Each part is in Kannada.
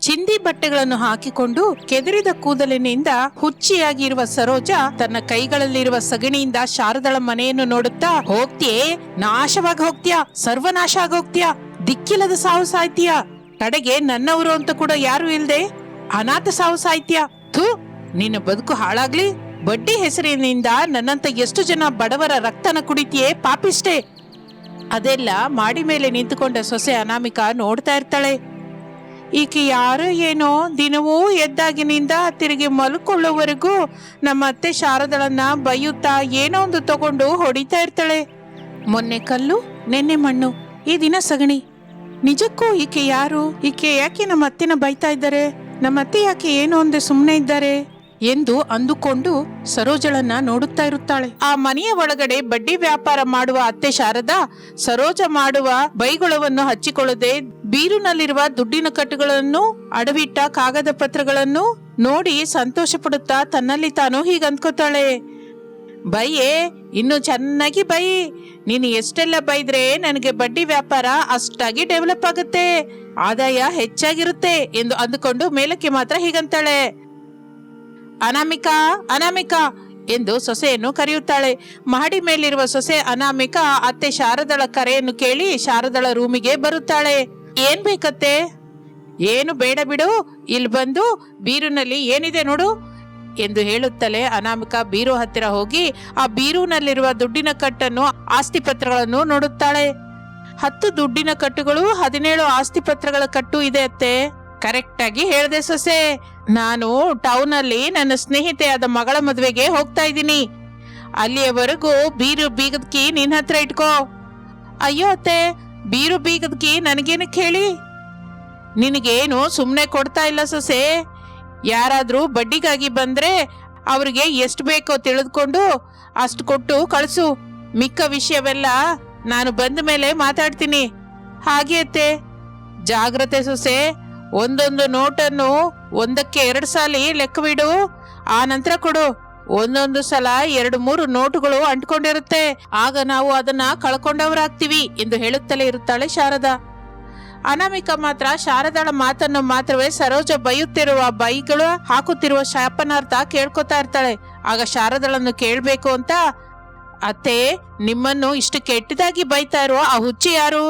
ಚಿಂದಿ ಬಟ್ಟೆಗಳನ್ನು ಹಾಕಿಕೊಂಡು ಕೆದರಿದ ಕೂದಲಿನಿಂದ ಹುಚ್ಚಿಯಾಗಿರುವ ಸರೋಜ ತನ್ನ ಕೈಗಳಲ್ಲಿರುವ ಸಗಣಿಯಿಂದ ಶಾರದಳ ಮನೆಯನ್ನು ನೋಡುತ್ತಾ, ಹೋಗ್ತಿಯೇ? ನಾಶವಾಗಿ ಹೋಗ್ತೀಯಾ? ಸರ್ವನಾಶ ಆಗೋಗ್ತೀಯಾ ದಿಕ್ಕಿಲ್ಲದ ಸಾವು ಸಾಯ್ತೀಯಾ? ಕಡೆಗೆ ನನ್ನವರು ಅಂತ ಕೂಡ ಯಾರು ಇಲ್ದೆ? ಅನಾಥ ಸಾವು ಸಾಯ್ತೀಯಾ? ಥೂ, ನಿನ್ನ ಬದುಕು ಹಾಳಾಗ್ಲಿ. ಬಡ್ಡಿ ಹೆಸರಿನಿಂದ ನನ್ನಂತ ಎಷ್ಟು ಜನ ಬಡವರ ರಕ್ತನ ಕುಡಿತಿಯೇ? ಪಾಪಿಷ್ಟೇ. ಅದೆಲ್ಲ ಮಾಡಿ ಮೇಲೆ ನಿಂತುಕೊಂಡ ಸೊಸೆ ಅನಾಮಿಕಾ ನೋಡ್ತಾ ಇರ್ತಾಳೆ. ಈಕೆ ಯಾರು ಏನೋ ದಿನವೂ ಎದ್ದಾಗಿನಿಂದ ತಿರುಗಿ ಮಲ್ಕೊಳ್ಳೋವರೆಗೂ ನಮ್ಮ ಅತ್ತೆ ಶಾರದಳನ್ನ ಬೈಯುತ್ತಾ ಏನೋ ಒಂದು ತಗೊಂಡು ಹೊಡಿತಾ ಇರ್ತಾಳೆ. ಮೊನ್ನೆ ಕಲ್ಲು, ನೆನ್ನೆ ಮಣ್ಣು, ಈ ದಿನ ಸಗಣಿ. ನಿಜಕ್ಕೂ ಈಕೆ ಯಾರು? ಈಕೆ ಯಾಕೆ ನಮ್ಮ ಅತ್ತೆನ ಬೈತಾ ಇದ್ದಾರೆ? ನಮ್ಮ ಅತ್ತೆ ಯಾಕೆ ಏನೋ ಒಂದೇ ಸುಮ್ಮನೆ ಇದ್ದಾರೆ? ಎಂದು ಅಂದುಕೊಂಡು ಸರೋಜಳನ್ನ ನೋಡುತ್ತಾ ಇರುತ್ತಾಳೆ. ಆ ಮನೆಯ ಒಳಗಡೆ ಬಡ್ಡಿ ವ್ಯಾಪಾರ ಮಾಡುವ ಅತ್ತೆ ಶಾರದಾ ಸರೋಜ ಮಾಡುವ ಬೈಗುಳವನ್ನು ಹಚ್ಚಿಕೊಳ್ಳದೆ ಬೀರುನಲ್ಲಿರುವ ದುಡ್ಡಿನ ಕಟ್ಟುಗಳನ್ನು, ಅಡವಿಟ್ಟ ಕಾಗದ ಪತ್ರಗಳನ್ನು ನೋಡಿ ಸಂತೋಷ ಪಡುತ್ತಾ ತನ್ನಲ್ಲಿ ತಾನು ಹೀಗೆ ಅಂದ್ಕೋತಾಳೆ ಬೈಯೇ, ಇನ್ನು ಚೆನ್ನಾಗಿ ಬೈ. ನೀನು ಎಷ್ಟೆಲ್ಲ ಬೈದ್ರೆ ನನಗೆ ಬಡ್ಡಿ ವ್ಯಾಪಾರ ಅಷ್ಟಾಗಿ ಡೆವಲಪ್ ಆಗುತ್ತೆ. ಆದಾಯ ಹೆಚ್ಚಾಗಿರುತ್ತೆ ಎಂದು ಅಂದುಕೊಂಡು ಮೇಲಕ್ಕೆ ಮಾತ್ರ ಹೀಗಂತಾಳೆ. ಅನಾಮಿಕಾ ಅನಾಮಿಕಾ ಎಂದು ಸೊಸೆಯನ್ನು ಕರೆಯುತ್ತಾಳೆ. ಮಹಡಿ ಮೇಲಿರುವ ಸೊಸೆ ಅನಾಮಿಕಾ ಅತ್ತೆ ಶಾರದಳ ಕರೆಯನ್ನು ಕೇಳಿ ಶಾರದಳ ರೂಮಿಗೆ ಬರುತ್ತಾಳೆ. ಏನ್ ಬೇಕತ್ತೆ? ಏನು ಬೇಡ ಬಿಡು ಇಲ್ಲಿ ಬಂದು ಬೀರುನಲ್ಲಿ ಏನಿದೆ ನೋಡು ಎಂದು ಹೇಳುತ್ತಲೇ ಅನಾಮಿಕಾ ಬೀರು ಹತ್ತಿರ ಹೋಗಿ ಆ ಬೀರುನಲ್ಲಿರುವ ದುಡ್ಡಿನ ಕಟ್ಟನ್ನು, ಆಸ್ತಿ ಪತ್ರಗಳನ್ನು ನೋಡುತ್ತಾಳೆ. ಹತ್ತು ದುಡ್ಡಿನ ಕಟ್ಟುಗಳು ಹದಿನೇಳು ಆಸ್ತಿ ಪತ್ರಗಳ ಕಟ್ಟು ಇದೆ ಅತ್ತೆ. ಕರೆಕ್ಟ್ ಆಗಿ ಹೇಳ್ದೆ ಸೊಸೆ, ನಾನು ಟೌನ್ ಅಲ್ಲಿ ನನ್ನ ಸ್ನೇಹಿತೆಯಾದ ಮಗಳ ಮದುವೆಗೆ ಹೋಗ್ತಾ ಇದ್ದೀನಿ. ಅಲ್ಲಿಯವರೆಗೂ ಬೀರು ಬೀಗದ್ಕಿ ನಿನ್ನ ಹತ್ರ ಇಟ್ಕೋ. ಅಯ್ಯೋ ಅತ್ತೆ ಬೀರು ಬೀಗದಕ್ಕೆ ನನಗೇನು ನನಗೇನಕ್ಕೆ ಹೇಳಿ ನಿನಗೇನು ಸುಮ್ಮನೆ ಕೊಡ್ತಾ ಇಲ್ಲ ಸೊಸೆ? ಯಾರಾದರೂ ಬಡ್ಡಿಗಾಗಿ ಬಂದ್ರೆ ಅವ್ರಿಗೆ ಎಷ್ಟು ಬೇಕೋ ತಿಳಿದುಕೊಂಡು ಅಷ್ಟು ಕೊಟ್ಟು ಕಳಿಸು. ಮಿಕ್ಕ ವಿಷಯವೆಲ್ಲ ನಾನು ಬಂದ ಮೇಲೆ ಮಾತಾಡ್ತೀನಿ. ಹಾಗೆ ಅತ್ತೆ. ಜಾಗ್ರತೆ ಸೊಸೆ. ಒಂದೊಂದು ನೋಟನ್ನು ಒಂದಕ್ಕೆ ಎರಡು ಸಾಲಿ ಲೆಕ್ಕವಿಡು ಆ ನಂತರ ಕೊಡು. ಒಂದೊಂದು ಸಲ ಎರಡು ಮೂರು ನೋಟುಗಳು ಅಂಟ್ಕೊಂಡಿರುತ್ತೆ. ಆಗ ನಾವು ಅದನ್ನ ಕಳ್ಕೊಂಡವರಾಗ್ತೀವಿ ಎಂದು ಹೇಳುತ್ತಲೇ ಇರುತ್ತಾಳೆ ಶಾರದಾ. ಅನಾಮಿಕ ಮಾತ್ರ ಶಾರದಾಳ ಮಾತನ್ನು ಮಾತ್ರವೇ ಸರೋಜ ಬೈಯುತ್ತಿರುವ ಬೈಗಳು ಹಾಕುತ್ತಿರುವ ಶಾಪನಾರ್ಥ ಕೇಳ್ಕೊತಾ ಇರ್ತಾಳೆ. ಆಗ ಶಾರದಳನ್ನು ಕೇಳಬೇಕು ಅಂತ, ಅತ್ತೆ, ನಿಮ್ಮನ್ನು ಇಷ್ಟು ಕೆಟ್ಟದಾಗಿ ಬೈತಾ ಇರುವ ಆ ಹುಚ್ಚಿ ಯಾರು?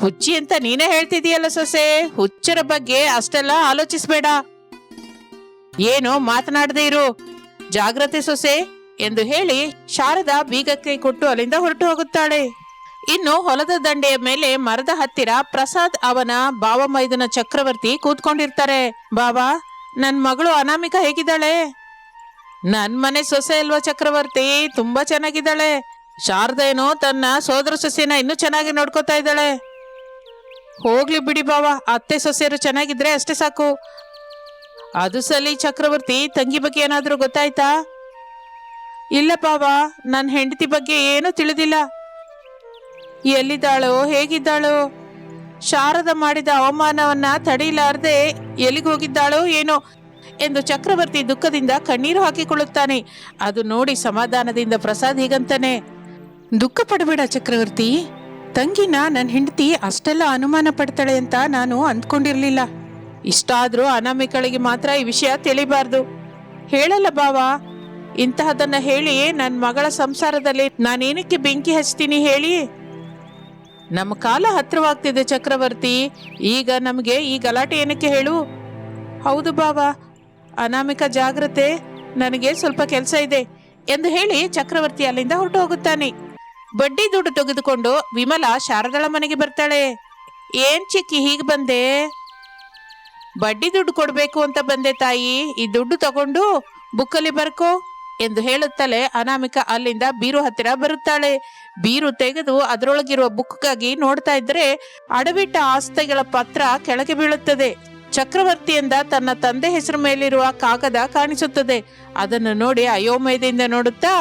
ಹುಚ್ಚಿ ಅಂತ ನೀನೇ ಹೇಳ್ತಿದೀಯಲ್ಲ ಸೊಸೆ, ಹುಚ್ಚರ ಬಗ್ಗೆ ಅಷ್ಟೆಲ್ಲ ಆಲೋಚಿಸ್ಬೇಡ. ಏನು, ಮಾತನಾಡದೇ ಇರು. ಜಾಗ್ರತೆ ಸೊಸೆ ಎಂದು ಹೇಳಿ ಶಾರದಾ ಬೀಗಕ್ಕೆ ಕೊಟ್ಟು ಅಲ್ಲಿಂದ ಹೊರಟು ಹೋಗುತ್ತಾಳೆ. ಇನ್ನು ಹೊಲದ ದಂಡೆಯ ಮೇಲೆ ಮರದ ಹತ್ತಿರ ಪ್ರಸಾದ್ ಅವನ ಬಾವ ಮೈದನ ಚಕ್ರವರ್ತಿ ಕೂತ್ಕೊಂಡಿರ್ತಾರೆ. ಬಾಬಾ ನನ್ ಮಗಳು ಅನಾಮಿಕ ಹೇಗಿದ್ದಾಳೆ? ನನ್ ಮನೆ ಸೊಸೆ ಅಲ್ವಾ ಚಕ್ರವರ್ತಿ? ತುಂಬಾ ಚೆನ್ನಾಗಿದ್ದಾಳೆ. ಶಾರದೇನು ತನ್ನ ಸೋದರ ಸೊಸೆನ ಇನ್ನೂ ಚೆನ್ನಾಗಿ ನೋಡ್ಕೋತಾ ಇದ್ದಾಳೆ. ಹೋಗ್ಲಿ ಬಿಡಿ ಬಾವ, ಅತ್ತೆ ಸೊಸೆಯರು ಚೆನ್ನಾಗಿದ್ರೆ ಅಷ್ಟೇ ಸಾಕು. ಅದು ಸಲಿ ಚಕ್ರವರ್ತಿ, ತಂಗಿ ಬಗ್ಗೆ ಏನಾದರೂ ಗೊತ್ತಾಯ್ತಾ? ಇಲ್ಲ ಪಾವ ನನ್ನ ಹೆಂಡತಿ ಬಗ್ಗೆ ಏನೂ ತಿಳಿದಿಲ್ಲ. ಎಲ್ಲಿದ್ದಾಳೋ, ಹೇಗಿದ್ದಾಳೋ, ಶಾರದ ಮಾಡಿದ ಅವಮಾನವನ್ನ ತಡೆಯಲಾರದೆ ಎಲ್ಲಿಗೆ ಹೋಗಿದ್ದಾಳೋ ಏನೋ ಎಂದು ಚಕ್ರವರ್ತಿ ದುಃಖದಿಂದ ಕಣ್ಣೀರು ಹಾಕಿಕೊಳ್ಳುತ್ತಾನೆ. ಅದು ನೋಡಿ ಸಮಾಧಾನದಿಂದ ಪ್ರಸಾದ್ ಹೀಗಂತಾನೆ, ದುಃಖ ಪಡಬೇಡ ಚಕ್ರವರ್ತಿ, ತಂಗಿನ ನನ್ನ ಹೆಂಡತಿ ಅಷ್ಟೆಲ್ಲ ಅನುಮಾನ ಪಡ್ತಾಳೆ ಅಂತ ನಾನು ಅಂದ್ಕೊಂಡಿರ್ಲಿಲ್ಲ. ಇಷ್ಟಾದ್ರೂ ಅನಾಮಿಕಳಿಗೆ ಮಾತ್ರ ಈ ವಿಷಯ ತಿಳಿಬಾರ್ದು. ಹೇಳಲ್ಲ ಬಾವ. ಇಂತಹದನ್ನ ಹೇಳಿ ನನ್ನ ಮಗಳ ಸಂಸಾರದಲ್ಲಿ ನಾನೇನಕ್ಕೆ ಬೆಂಕಿ ಹಚ್ತೀನಿ ಹೇಳಿ? ನಮ್ಮ ಕಾಲ ಹತ್ರವಾಗ್ತಿದೆ ಚಕ್ರವರ್ತಿ. ಈಗ ನಮಗೆ ಈ ಗಲಾಟೆ ಏನಕ್ಕೆ ಹೇಳು? ಹೌದು ಬಾವಾ. ಅನಾಮಿಕ ಜಾಗ್ರತೆ ನನಗೆ ಸ್ವಲ್ಪ ಕೆಲಸ ಇದೆ ಎಂದು ಹೇಳಿ ಚಕ್ರವರ್ತಿ ಅಲ್ಲಿಂದ ಹೊರಟು ಹೋಗುತ್ತಾನೆ ಬಡ್ಡಿ ದುಡ್ಡು ತೆಗೆದುಕೊಂಡು ವಿಮಲಾ ಶಾರದಳ ಮನೆಗೆ ಬರ್ತಾಳೆ. ಏನ್ ಚಿಕ್ಕಿ ಹೀಗೆ ಬಂದೆ? ಬಡ್ಡಿ ದುಡ್ಡು ಕೊಡ್ಬೇಕು ಅಂತ ಬಂದೆ ತಾಯಿ. ಈ ದುಡ್ಡು ತಗೊಂಡು ಬುಕ್ಕಲ್ಲಿ ಬರ್ಕೋ ಎಂದು ಹೇಳುತ್ತಲೇ ಅನಾಮಿಕ ಅಲ್ಲಿಂದ ಬೀರು ಹತ್ತಿರ ಬರುತ್ತಾಳೆ. ಬೀರು ತೆಗೆದು ಅದರೊಳಗಿರುವ ಬುಕ್ಗಾಗಿ ನೋಡ್ತಾ ಇದ್ರೆ ಅಡವಿಟ್ಟ ಆಸ್ತಿಗಳ ಪತ್ರ ಕೆಳಗೆ ಬೀಳುತ್ತದೆ. ಚಕ್ರವರ್ತಿಯಿಂದ ತನ್ನ ತಂದೆ ಹೆಸರು ಮೇಲಿರುವ ಕಾಗದ ಕಾಣಿಸುತ್ತದೆ. ಅದನ್ನು ನೋಡಿ ಅಯೋಮಯದಿಂದ ನೋಡುತ್ತಾ,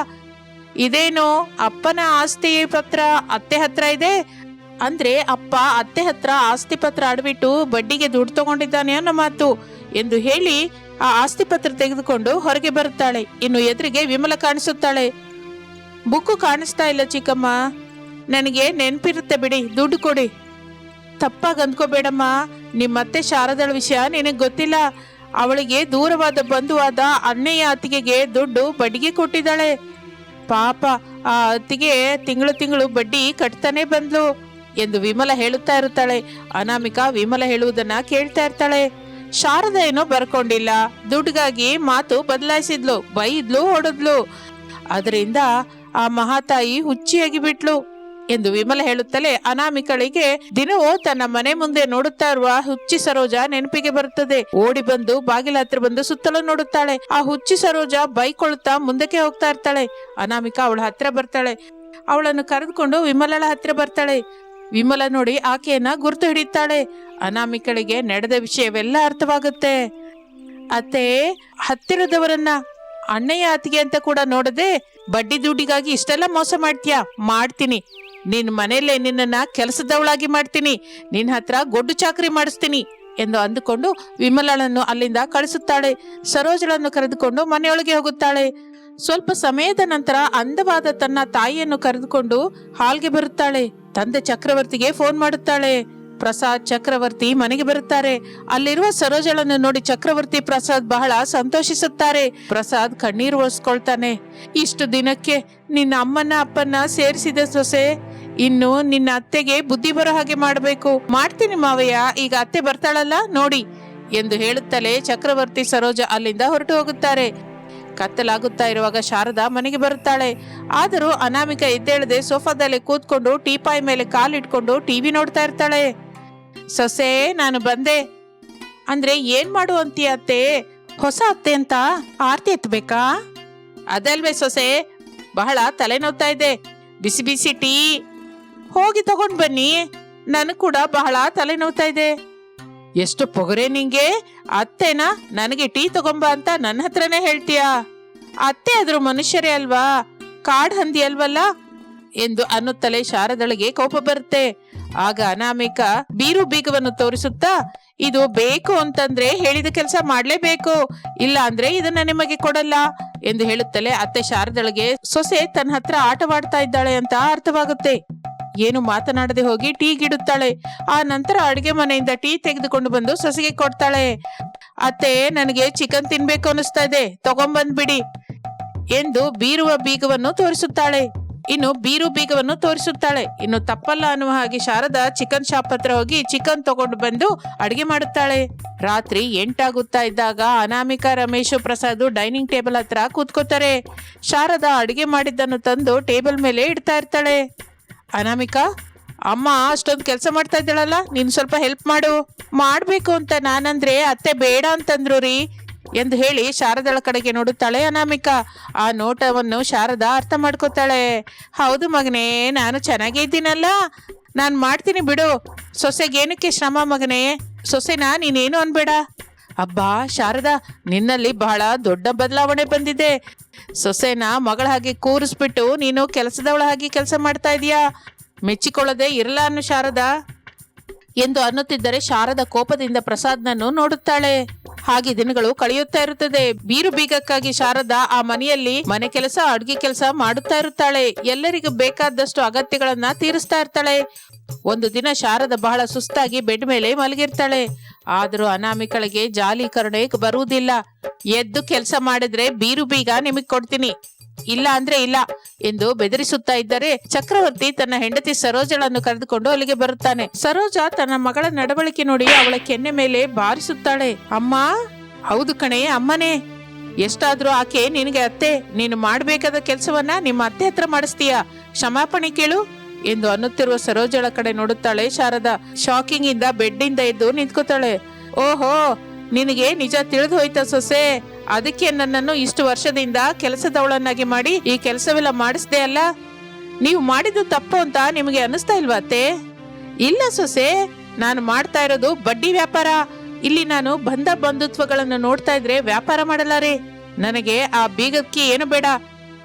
ಇದೇನು ಅಪ್ಪನ ಆಸ್ತಿ ಪತ್ರ? ಅತ್ತೆ ಹತ್ರ ಇದೆ? ಅಂದ್ರೆ ಅಪ್ಪ, ಅತ್ತೆ ಹತ್ರ ಆಸ್ತಿ ಪತ್ರ ಅಡವಿಟ್ಟು ಬಡ್ಡಿಗೆ ದುಡ್ಡು ತಗೊಂಡಿದ್ದಾನೆ ಅನ್ನೋ ಮಾತು ಎಂದು ಹೇಳಿ ಆ ಆಸ್ತಿ ಪತ್ರ ತೆಗೆದುಕೊಂಡು ಹೊರಗೆ ಬರುತ್ತಾಳೆ. ಇನ್ನು ಎದುರಿಗೆ ವಿಮಲ ಕಾಣಿಸುತ್ತಾಳೆ. ಬುಕ್ಕು ಕಾಣಿಸ್ತಾ ಇಲ್ಲ ಚಿಕ್ಕಮ್ಮ. ನನಗೆ ನೆನಪಿರುತ್ತೆ ಬಿಡಿ. ದುಡ್ಡು ಕೊಡಿ. ತಪ್ಪಾಗಿ ಅಂದ್ಕೋಬೇಡಮ್ಮ. ನಿಮ್ಮತ್ತೆ ಶಾರದಳ ವಿಷಯ ನಿನಗೆ ಗೊತ್ತಿಲ್ಲ. ಅವಳಿಗೆ ದೂರವಾದ ಬಂಧುವಾದ ಅನ್ನೆಯ ಅತ್ತಿಗೆಗೆ ದುಡ್ಡು ಬಡ್ಡಿಗೆ ಕೊಟ್ಟಿದ್ದಾಳೆ. ಪಾಪ, ಆ ಅತ್ತಿಗೆ ತಿಂಗಳು ತಿಂಗಳು ಬಡ್ಡಿ ಕಟ್ತಾನೆ ಬಂದ್ಲು. ಎಂದು ವಿಮಲ ಹೇಳುತ್ತಾ ಇರುತ್ತಾಳೆ. ಅನಾಮಿಕಾ ವಿಮಲ ಹೇಳುವುದನ್ನ ಕೇಳ್ತಾ ಇರ್ತಾಳೆ. ಶಾರದ ಏನೋ ಬರ್ಕೊಂಡಿಲ್ಲ. ದುಡ್ಡಿಗಾಗಿ ಮಾತು ಬದಲಾಯಿಸಿದ್ಲು, ಬೈದ್ಲು, ಹೊಡೆದ್ಲು. ಅದರಿಂದ ಆ ಮಹಾತಾಯಿ ಹುಚ್ಚಿಯಾಗಿ ಬಿಟ್ಲು ಎಂದು ವಿಮಲ ಹೇಳುತ್ತಲೇ ಅನಾಮಿಕಳಿಗೆ ದಿನವೂ ತನ್ನ ಮನೆ ಮುಂದೆ ನೋಡುತ್ತಾ ಇರುವ ಹುಚ್ಚಿ ಸರೋಜ ನೆನಪಿಗೆ ಬರುತ್ತದೆ. ಓಡಿ ಬಂದು ಬಾಗಿಲ ಹತ್ರ ಬಂದು ಸುತ್ತಲೂ ನೋಡುತ್ತಾಳೆ. ಆ ಹುಚ್ಚಿ ಸರೋಜ ಬೈಕೊಳ್ಳುತ್ತಾ ಮುಂದಕ್ಕೆ ಹೋಗ್ತಾ ಇರ್ತಾಳೆ. ಅನಾಮಿಕಾ ಅವಳ ಹತ್ರ ಬರ್ತಾಳೆ. ಅವಳನ್ನು ಕರೆದುಕೊಂಡು ವಿಮಲಳ ಹತ್ರ ಬರ್ತಾಳೆ. ವಿಮಲ ನೋಡಿ ಆಕೆಯನ್ನ ಗುರ್ತು ಹಿಡಿತಾಳೆ ಅನಾಮಿಕಳಿಗೆ ನಡೆದ ವಿಷಯವೆಲ್ಲ ಅರ್ಥವಾಗುತ್ತೆ. ಅತ್ತೆ, ಹತ್ತಿರದವರನ್ನ, ಅಣ್ಣಯ್ಯ ಆತಿಗೆ ಅಂತ ಕೂಡ ನೋಡದೆ ಬಡ್ಡಿ ದುಡ್ಡಿಗಾಗಿ ಇಷ್ಟೆಲ್ಲ ಮೋಸ ಮಾಡ್ತೀಯಾ? ಮಾಡ್ತೀನಿ. ನಿನ್ ಮನೆಯಲ್ಲೇ ನಿನ್ನನ್ನ ಕೆಲಸದವಳಾಗಿ ಮಾಡ್ತೀನಿ. ನಿನ್ನ ಹತ್ರ ಗೊಡ್ಡು ಚಾಕರಿ ಮಾಡಿಸ್ತೀನಿ ಎಂದು ಅಂದುಕೊಂಡು ವಿಮಲಳನ್ನು ಅಲ್ಲಿಂದ ಕಳಿಸುತ್ತಾಳೆ. ಸರೋಜಳನ್ನು ಕರೆದುಕೊಂಡು ಮನೆಯೊಳಗೆ ಹೋಗುತ್ತಾಳೆ. ಸ್ವಲ್ಪ ಸಮಯದ ನಂತರ ಅಂದವಾದ ತನ್ನ ತಾಯಿಯನ್ನು ಕರೆದುಕೊಂಡು ಹಾಲ್ಗೆ ಬರುತ್ತಾಳೆ. ತಂದೆ ಚಕ್ರವರ್ತಿಗೆ ಫೋನ್ ಮಾಡುತ್ತಾಳೆ. ಪ್ರಸಾದ್ ಚಕ್ರವರ್ತಿ ಮನೆಗೆ ಬರುತ್ತಾರೆ. ಅಲ್ಲಿರುವ ಸರೋಜಳನ್ನು ನೋಡಿ ಚಕ್ರವರ್ತಿ ಪ್ರಸಾದ್ ಬಹಳ ಸಂತೋಷಿಸುತ್ತಾರೆ. ಪ್ರಸಾದ್ ಕಣ್ಣೀರು ಒರೆಸ್ಕೊಳ್ತಾನೆ. ಇಷ್ಟು ದಿನಕ್ಕೆ ನಿನ್ನ ಅಮ್ಮನ ಅಪ್ಪನ್ನ ಸೇರಿಸಿದ ಸೊಸೆ, ಇನ್ನು ನಿನ್ನ ಅತ್ತೆಗೆ ಬುದ್ಧಿ ಬರೋ ಹಾಗೆ ಮಾಡಬೇಕು. ಮಾಡ್ತೀನಿ ಮಾವಯ್ಯ, ಈಗ ಅತ್ತೆ ಬರ್ತಾಳಲ್ಲ, ನೋಡಿ. ಎಂದು ಹೇಳುತ್ತಲೇ ಚಕ್ರವರ್ತಿ ಸರೋಜ ಅಲ್ಲಿಂದ ಹೊರಟು ಹೋಗುತ್ತಾರೆ. ಕತ್ತಲಾಗುತ್ತಾ ಇರುವಾಗ ಶಾರದಾ ಮನೆಗೆ ಬರುತ್ತಾಳೆ. ಆದರೂ ಅನಾಮಿಕ ಎದ್ದೇಳದೆ ಸೋಫಾದಲ್ಲಿ ಕೂತ್ಕೊಂಡು ಟೀಪಾಯ್ ಮೇಲೆ ಕಾಲಿಟ್ಕೊಂಡು ಟಿವಿ ನೋಡ್ತಾ ಇರ್ತಾಳೆ. ಸೊಸೆ, ನಾನು ಬಂದೆ. ಅಂದ್ರೆ ಏನ್ ಮಾಡು ಅಂತೀಯ ಅತ್ತೆ? ಹೊಸ ಅತ್ತೆ ಅಂತ ಆರ್ತಿ ಎತ್ತಬೇಕಾ? ಅದಲ್ವೇ ಸೊಸೆ, ಬಹಳ ತಲೆನೋವ್ತಾ ಇದೆ. ಬಿಸಿ ಬಿಸಿ ಟೀ. ಹೋಗಿ ತಗೊಂಡ್ ಬನ್ನಿ. ನನಗೆ ಕೂಡ ಬಹಳ ತಲೆನೋವ್ತಾ ಇದೆ. ಎಷ್ಟು ಪೊಗರೆ ನಿಂಗೆ? ಅತ್ತೆನಾ ನನಗೆ ಟೀ ತಗೊಂಬ ಅಂತ ನನ್ನ ಹತ್ರನೇ ಹೇಳ್ತೀಯಾ? ಅತ್ತೆ ಆದ್ರೂ ಮನುಷ್ಯರೇ ಅಲ್ವಾ? ಕಾಡ್ ಹಂದಿ ಅಲ್ವಲ್ಲ? ಎಂದು ಅನ್ನುತ್ತಲೇ ಶಾರದಳಿಗೆ ಕೋಪ ಬರುತ್ತೆ. ಆಗ ಅನಾಮಿಕ ಬೀರು ಬೀಗವನ್ನು ತೋರಿಸುತ್ತಾ, ಇದು ಬೇಕು ಅಂತಂದ್ರೆ ಹೇಳಿದ ಕೆಲಸ ಮಾಡ್ಲೇಬೇಕು. ಇಲ್ಲ ಅಂದ್ರೆ ಇದನ್ನ ನಿಮಗೆ ಕೊಡಲ್ಲ. ಎಂದು ಹೇಳುತ್ತಲೇ ಅತ್ತೆ ಶಾರದಳಿಗೆ, ಸೊಸೆ ತನ್ನ ಹತ್ರ ಆಟವಾಡ್ತಾ ಇದ್ದಾಳೆ ಅಂತ ಅರ್ಥವಾಗುತ್ತೆ. ಏನು ಮಾತನಾಡದೆ ಹೋಗಿ ಟೀ ಗಿಡುತ್ತಾಳೆ. ಆ ನಂತರ ಅಡುಗೆ ಮನೆಯಿಂದ ಟೀ ತೆಗೆದುಕೊಂಡು ಬಂದು ಸೊಸೆಗೆ ಕೊಡ್ತಾಳೆ. ಅತ್ತೆ, ನನಗೆ ಚಿಕನ್ ತಿನ್ಬೇಕು ಅನಿಸ್ತಾ ಇದೆ ತಗೊಂಬಂದ್ಬಿಡಿ ಎಂದು ಬೀರುವ ಬೀಗವನ್ನು ತೋರಿಸುತ್ತಾಳೆ. ಇನ್ನು ಬೀರು ಬೀಗವನ್ನು ತೋರಿಸುತ್ತಾಳೆ. ಇನ್ನು ತಪ್ಪಲ್ಲ ಅನ್ನುವ ಹಾಗೆ ಶಾರದಾ ಚಿಕನ್ ಶಾಪ್ ಹತ್ರ ಹೋಗಿ ಚಿಕನ್ ತಗೊಂಡು ಬಂದು ಅಡಿಗೆ ಮಾಡುತ್ತಾಳೆ. ರಾತ್ರಿ ಎಂಟಾಗುತ್ತಾ ಇದ್ದಾಗ ಅನಾಮಿಕಾ ರಮೇಶ್ ಪ್ರಸಾದ್ ಡೈನಿಂಗ್ ಟೇಬಲ್ ಹತ್ರ ಕೂತ್ಕೋತಾರೆ. ಶಾರದಾ ಅಡಿಗೆ ಮಾಡಿದ್ದನ್ನು ತಂದು ಟೇಬಲ್ ಮೇಲೆ ಇಡ್ತಾ ಇರ್ತಾಳೆ. ಅನಾಮಿಕಾ ಅಮ್ಮ, ಅಷ್ಟೊಂದು ಕೆಲಸ ಮಾಡ್ತಾ ಇದ್ದಾಳಲ್ಲ, ನೀನು ಸ್ವಲ್ಪ ಹೆಲ್ಪ್ ಮಾಡು. ಮಾಡಬೇಕು ಅಂತ ನಾನಂದ್ರೆ ಅತ್ತೆ ಬೇಡ ಅಂತಂದ್ರು ರೀ ಎಂದು ಹೇಳಿ ಶಾರದಳ ಕಡೆಗೆ ನೋಡುತ್ತಾಳೆ ಅನಾಮಿಕ. ಆ ನೋಟವನ್ನು ಶಾರದಾ ಅರ್ಥ ಮಾಡ್ಕೋತಾಳೆ. ಹೌದು ಮಗನೇ, ನಾನು ಚೆನ್ನಾಗೇ ಇದ್ದೀನಲ್ಲ. ನಾನು ಮಾಡ್ತೀನಿ ಬಿಡು. ಸೊಸೆಗೇನಕ್ಕೆ ಶ್ರಮ ಮಗನೇ? ಸೊಸೆನಾ ನೀನೇನು ಅನ್ಬೇಡ. ಅಬ್ಬಾ, ಶಾರದಾ, ನಿನ್ನಲ್ಲಿ ಬಹಳ ದೊಡ್ಡ ಬದಲಾವಣೆ ಬಂದಿದೆ. ಸೊಸೆನ ಮಗಳ ಹಾಗೆ ಕೂರಿಸ್ಬಿಟ್ಟು ನೀನು ಕೆಲಸದವಳ ಹಾಗೆ ಕೆಲಸ ಮಾಡ್ತಾ ಇದೀಯಾ? ಮೆಚ್ಚಿಕೊಳ್ಳದೆ ಇರಲ್ಲ ಅನ್ನು ಶಾರದಾ? ಎಂದು ಅನ್ನುತ್ತಿದ್ದರೆ ಶಾರದ ಕೋಪದಿಂದ ಪ್ರಸಾದ್ನನ್ನು ನೋಡುತ್ತಾಳೆ. ಹಾಗೆ ದಿನಗಳು ಕಳೆಯುತ್ತಾ ಇರುತ್ತದೆ. ಬೀರು ಬೀಗಕ್ಕಾಗಿ ಶಾರದಾ ಆ ಮನೆಯಲ್ಲಿ ಮನೆ ಕೆಲಸ, ಅಡುಗೆ ಕೆಲಸ ಮಾಡುತ್ತಾ ಇರುತ್ತಾಳೆ. ಎಲ್ಲರಿಗೂ ಬೇಕಾದಷ್ಟು ಅಗತ್ಯಗಳನ್ನ ತೀರಿಸ್ತಾ ಇರ್ತಾಳೆ. ಒಂದು ದಿನ ಶಾರದ ಬಹಳ ಸುಸ್ತಾಗಿ ಬೆಡ್ ಮೇಲೆ ಮಲಗಿರ್ತಾಳೆ. ಆದರೂ ಅನಾಮಿಕಳಿಗೆ ಜಾಲಿ ಕರುಣೆ ಬರುವುದಿಲ್ಲ. ಎದ್ದು ಕೆಲಸ ಮಾಡಿದ್ರೆ ಬೀರು ಬೀಗ ನಿಮಗ್ ಕೊಡ್ತೀನಿ. ಇಲ್ಲ ಅಂದ್ರೆ ಇಲ್ಲ. ಎಂದು ಬೆದರಿಸುತ್ತಾ ಇದ್ದರೆ ಚಕ್ರವರ್ತಿ ತನ್ನ ಹೆಂಡತಿ ಸರೋಜಳನ್ನು ಕರೆದುಕೊಂಡು ಅಲ್ಲಿಗೆ ಬರುತ್ತಾನೆ. ಸರೋಜ ತನ್ನ ಮಗಳ ನಡವಳಿಕೆ ನೋಡಿ ಅವಳ ಕೆನ್ನೆ ಮೇಲೆ ಬಾರಿಸುತ್ತಾಳೆ. ಅಮ್ಮ, ಹೌದು ಕಣೆ, ಅಮ್ಮನೇ. ಎಷ್ಟಾದ್ರೂ ಆಕೆ ನಿನಗೆ ಅತ್ತೆ, ನೀನು ಮಾಡಬೇಕಾದ ಕೆಲಸವನ್ನ ನಿಮ್ಮ ಅತ್ತೆ ಹತ್ರ ಮಾಡಿಸ್ತೀಯ? ಕ್ಷಮಾಪಣೆ ಕೇಳು ಎಂದು ಅನ್ನುತ್ತಿರುವ ಸರೋಜಳ ಕಡೆ ನೋಡುತ್ತಾಳೆ ಶಾರದಾ. ಶಾಕಿಂಗ್ ಇಂದ ಬೆಡ್ ಇಂದ ಎದ್ದು ನಿಂತ್ಕೋತಾಳೆ. ಓಹೋ, ನಿನಗೆ ನಿಜ ತಿಳಿದು ಹೋಯ್ತಾ ಸೊಸೆ. ಅದಕ್ಕೆ ನನ್ನನ್ನು ಇಷ್ಟು ವರ್ಷದಿಂದ ಕೆಲಸದವಳನ್ನಾಗಿ ಮಾಡಿ ಈ ಕೆಲಸವೆಲ್ಲ ಮಾಡಿಸ್ದೆ ಅಲ್ಲ? ನೀವು ಮಾಡಿದ್ದು ತಪ್ಪು ಅಂತ ನಿಮಗೆ ಅನಿಸ್ತಾ ಇಲ್ವಾ ಅತ್ತೆ? ಇಲ್ಲ ಸೊಸೆ, ನಾನು ಮಾಡ್ತಾ ಇರೋದು ಬಡ್ಡಿ ವ್ಯಾಪಾರ. ಇಲ್ಲಿ ನಾನು ಬಂಧ ಬಂಧುತ್ವಗಳನ್ನು ನೋಡ್ತಾ ಇದ್ರೆ ವ್ಯಾಪಾರ ಮಾಡಲಾರೆ ನನಗೆ ಆ ಬೀಗಕ್ಕೆ ಏನು ಬೇಡ.